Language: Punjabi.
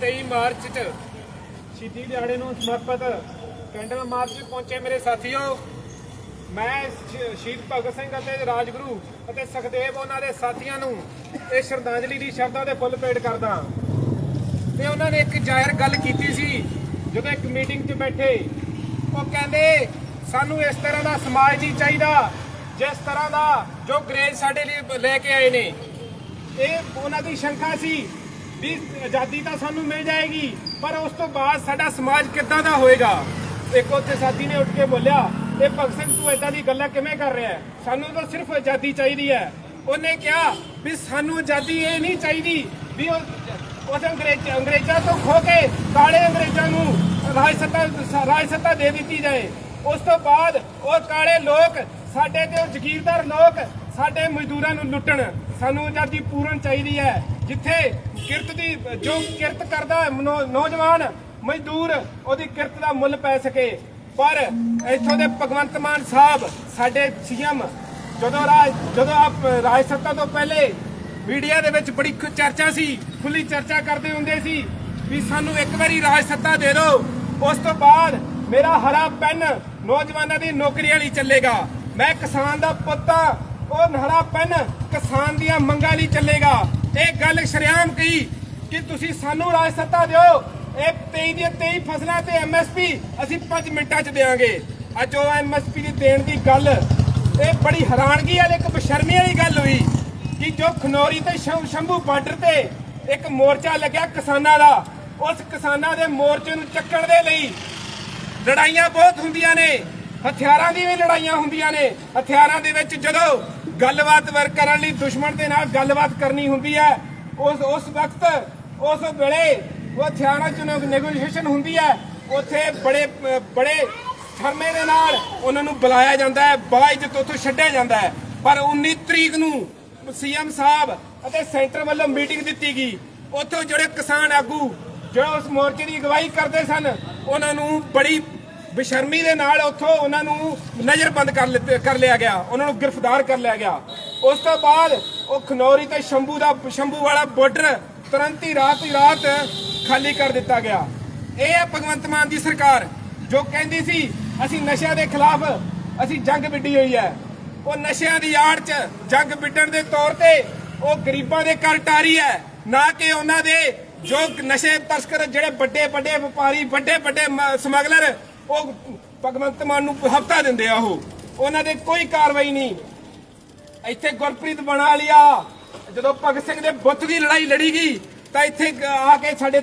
23 ਮਾਰਚ 'ਚ। ਸ਼ਹੀਦੀ ਦਿਹਾੜੇ ਨੂੰ ਸਮਰਪਿਤ ਕੈਂਡਲ ਮਾਰਚ ਪਹੁੰਚੇ ਮੇਰੇ ਸਾਥੀਓ। ਮੈਂ ਸ਼ਹੀਦ ਭਗਤ ਸਿੰਘ ਅਤੇ ਰਾਜਗੁਰੂ ਅਤੇ ਸੁਖਦੇਵ ਉਹਨਾਂ ਦੇ ਸਾਥੀਆਂ ਨੂੰ ਇਹ ਸ਼ਰਧਾਂਜਲੀ ਦੀ ਸ਼ਬਦਾਂ ਦੇ ਫੁੱਲ ਭੇਟ ਕਰਦਾ ਤੇ ਉਹਨਾਂ ਨੇ ਇੱਕ ਜ਼ਾਹਿਰ ਗੱਲ ਕੀਤੀ ਸੀ, ਜਦੋਂ ਇੱਕ ਮੀਟਿੰਗ 'ਚ ਬੈਠੇ, ਉਹ ਕਹਿੰਦੇ, ਸਾਨੂੰ ਇਸ ਤਰ੍ਹਾਂ ਦਾ ਸਮਾਜ ਨਹੀਂ ਚਾਹੀਦਾ, ਜਿਸ ਤਰ੍ਹਾਂ ਦਾ ਜੋ ਗ੍ਰੇਜ ਸਾਡੇ ਲਈ ਲੈ ਕੇ ਆਏ ਨੇ। ਇਹ ਉਹਨਾਂ ਦੀ ਸ਼ੰਕਾ ਸੀ। ਵੀ ਆਜ਼ਾਦੀ ਤਾਂ ਸਾਨੂੰ ਮਿਲ ਜਾਏਗੀ, ਪਰ ਉਸ ਤੋਂ ਬਾਅਦ ਸਾਡਾ ਸਮਾਜ ਕਿੱਦਾਂ ਦਾ ਹੋਏਗਾ? ਇੱਕ ਉੱਥੇ ਸਾਥੀ ਨੇ ਉੱਠ ਕੇ ਬੋਲਿਆ, ਇਹ ਭਗਤ ਸਿੰਘ, ਤੂੰ ਇਦਾਂ ਦੀ ਗੱਲਾਂ ਕਿਵੇਂ ਕਰ ਰਿਹਾ ਹੈ? ਸਾਨੂੰ ਤਾਂ ਸਿਰਫ ਆਜ਼ਾਦੀ ਚਾਹੀਦੀ ਹੈ। ਉਹਨੇ ਕਿਹਾ ਵੀ ਸਾਨੂੰ ਆਜ਼ਾਦੀ ਇਹ ਨਹੀਂ ਚਾਹੀਦੀ ਵੀ ਉਹ ਉਸ ਅੰਗਰੇਜ਼ ਅੰਗਰੇਜ਼ਾਂ ਤੋਂ ਖੋ ਕੇ ਕਾਲੇ ਅੰਗਰੇਜ਼ਾਂ ਨੂੰ ਰਾਜ ਸੱਤਾ ਰਾਜ ਸੱਤਾ ਦੇ ਦਿੱਤੀ ਜਾਏ। ਉਸ ਤੋਂ ਬਾਅਦ ਉਹ ਕਾਲੇ ਲੋਕ, ਸਾਡੇ ਤੇ ਜ਼ਗੀਰਦਾਰ ਲੋਕ ਸਾਡੇ ਮਜ਼ਦੂਰਾਂ ਨੂੰ ਲੁੱਟਣ। ਸਾਨੂੰ ਆਜ਼ਾਦੀ ਪੂਰਨ ਚਾਹੀਦੀ ਹੈ। ਜਿੱਥੇ ਕਿਰਤ ਦੀ, ਜੋ ਕਿਰਤ ਕਰਦਾ ਨੌਜਵਾਨ ਮਜ਼ਦੂਰ, ਉਹਦੀ ਕਿਰਤ ਦਾ ਮੁੱਲ ਪੈ ਸਕੇ। ਪਰ ਇੱਥੋਂ ਦੇ ਭਗਵੰਤ ਮਾਨ ਸਾਹਿਬ, ਸਾਡੇ ਸੀਐਮ, ਜਦੋਂ ਰਾਜ, ਜਦੋਂ ਆਪ ਰਾਜ ਸੱਤਾ ਤੋਂ ਪਹਿਲੇ ਮੀਡੀਆ ਦੇ ਵਿੱਚ ਬੜੀ ਚਰਚਾ ਸੀ ਖੁੱਲੀ ਚਰਚਾ ਕਰਦੇ ਹੁੰਦੇ ਸੀ ਵੀ ਸਾਨੂੰ ਇੱਕ ਵਾਰੀ ਰਾਜ ਸੱਤਾ ਦੇ ਦਿਓ। ਉਸ ਤੋਂ ਬਾਅਦ ਮੇਰਾ ਹਰਾ ਪੈਨ ਨੌਜਵਾਨਾਂ ਦੀ ਨੌਕਰੀ ਵਾਲੀ ਚੱਲੇਗਾ। ਮੈਂ ਕਿਸਾਨ ਦਾ ਪੁੱਤ ਹਾਂ। ਉਹ ਹਰਾ ਪੈਨ ਕਿਸਾਨ ਦੀਆਂ ਮੰਗਾਂ ਲਈ ਚੱਲੇਗਾ। ਇਹ ਗੱਲ ਸ਼ਰਿਆਮ ਕਹੀ ਕਿ ਤੁਸੀਂ ਸਾਨੂੰ ਰਾਜ ਸੱਤਾ ਦਿਓ। ਇਹ 23 ਦੀਆਂ 23 ਫਸਲਾਂ ਤੇ ਐਮਐਸਪੀ ਅਸੀਂ 5 ਮਿੰਟਾਂ 'ਚ ਦੇਵਾਂਗੇ ਅੱਜ ਉਹ ਐਮਐਸਪੀ ਦੀ ਦੇਣ ਦੀ ਗੱਲ, ਇਹ ਬੜੀ ਹੈਰਾਨਗੀ ਵਾਲੀ ਇੱਕ ਬਸ਼ਰਮੀ ਵਾਲੀ ਗੱਲ ਹੋਈ ਕਿ ਜੋ ਖਨੌਰੀ ਤੇ ਸ਼ੰਭੂ ਬਾਰਡਰ ਤੇ ਇੱਕ ਮੋਰਚਾ ਲੱਗਿਆ ਕਿਸਾਨਾਂ ਦਾ, ਉਸ ਕਿਸਾਨਾਂ ਦੇ ਮੋਰਚੇ ਨੂੰ ਚੱਕਣ ਦੇ ਲਈ ਲੜਾਈਆਂ ਬਹੁਤ ਹੁੰਦੀਆਂ ਨੇ। ਹਥਿਆਰਾਂ ਦੀ ਵੀ ਲੜਾਈਆਂ ਹੁੰਦੀਆਂ ਨੇ। ਹਥਿਆਰਾਂ ਦੇ ਵਿੱਚ ਜਦੋਂ ਗੱਲਬਾਤ ਵਰ ਕਰਨ ਲਈ ਦੁਸ਼ਮਣ ਦੇ ਨਾਲ ਗੱਲਬਾਤ ਕਰਨੀ ਹੁੰਦੀ ਹੈ। ਉਸ ਉਸ ਵਕਤ, ਉਸ ਵੇਲੇ ਉਹ ਹਥਿਆਰਾਂ 'ਚ ਨੈਗੋਸ਼ੀਏਸ਼ਨ ਹੁੰਦੀ ਹੈ। ਉੱਥੇ ਬੜੇ ਬੜੇ ਸ਼ਰਮੇ ਦੇ ਨਾਲ ਉਹਨਾਂ ਨੂੰ ਬੁਲਾਇਆ ਜਾਂਦਾ ਹੈ। ਬਾਇਜ਼ਤ ਉੱਥੋਂ ਛੱਡਿਆ ਜਾਂਦਾ ਹੈ। ਪਰ 19 ਤਰੀਕ ਨੂੰ ਸੀਐਮ ਸਾਹਿਬ ਅਤੇ ਸੈਂਟਰ ਵੱਲੋਂ ਮੀਟਿੰਗ ਦਿੱਤੀ ਗਈ। ਉੱਥੋਂ ਜਿਹੜੇ ਕਿਸਾਨ ਆਗੂ, ਜਿਹੜੇ ਉਸ ਮੋਰਚੇ ਦੀ ਅਗਵਾਈ ਕਰਦੇ ਸਨ, ਉਹਨਾਂ ਨੂੰ ਬੜੀ ਬੇਸ਼ਰਮੀ ਦੇ ਨਾਲ ਉੱਥੋਂ ਉਹਨਾਂ ਨੂੰ ਨਜ਼ਰਬੰਦ ਕਰ ਲਿੱਤੇ ਕਰ ਲਿਆ ਗਿਆ। ਉਹਨਾਂ ਨੂੰ ਗ੍ਰਿਫਤਾਰ ਕਰ ਲਿਆ ਗਿਆ। ਉਸ ਤੋਂ ਬਾਅਦ ਉਹ ਖਨੌਰੀ ਤੇ ਸ਼ੰਭੂ ਦਾ ਸ਼ੰਭੂ ਵਾਲਾ ਬਾਰਡਰ ਤੁਰੰਤ ਹੀ ਰਾਤ ਹੀ ਰਾਤ ਖਾਲੀ ਕਰ ਦਿੱਤਾ ਗਿਆ। ਇਹ ਹੈ ਭਗਵੰਤ ਮਾਨ ਦੀ ਸਰਕਾਰ, ਜੋ ਕਹਿੰਦੀ ਸੀ, ਅਸੀਂ ਨਸ਼ਿਆਂ ਦੇ ਖਿਲਾਫ ਅਸੀਂ ਜੰਗ ਵਿੱਢੀ ਹੋਈ ਹੈ। ਉਹ ਨਸ਼ਿਆਂ ਦੀ ਆੜ 'ਚ ਜੰਗ ਵਿੱਢਣ ਦੇ ਤੌਰ ਤੇ ਉਹ ਗਰੀਬਾਂ ਦੇ ਘਰ ਟਾਰੀ ਹੈ। ਨਾ ਕਿ ਉਹਨਾਂ ਦੇ ਜੋ ਨਸ਼ੇ ਤਸਕਰ ਜਿਹੜੇ ਵੱਡੇ ਵੱਡੇ ਵਪਾਰੀ, ਵੱਡੇ ਵੱਡੇ ਸਮਗਲਰ ਉਹ ਭਗਵੰਤ ਮਾਨ ਨੂੰ ਹਫਤਾ ਦਿੰਦੇ ਆ ਉਹ। ਉਹਨਾਂ ਦੇ ਕੋਈ ਕਾਰਵਾਈ ਨਹੀਂ। ਇੱਥੇ ਗੁਰਪ੍ਰੀਤ ਬਣਾ ਲਿਆ। ਜਦੋਂ ਭਗਤ ਸਿੰਘ ਦੇ ਬੁੱਤ ਦੀ ਲੜਾਈ ਲੜੀ ਗਈ, ਤਾਂ ਇੱਥੇ ਆ ਕੇ ਸਾਡੇ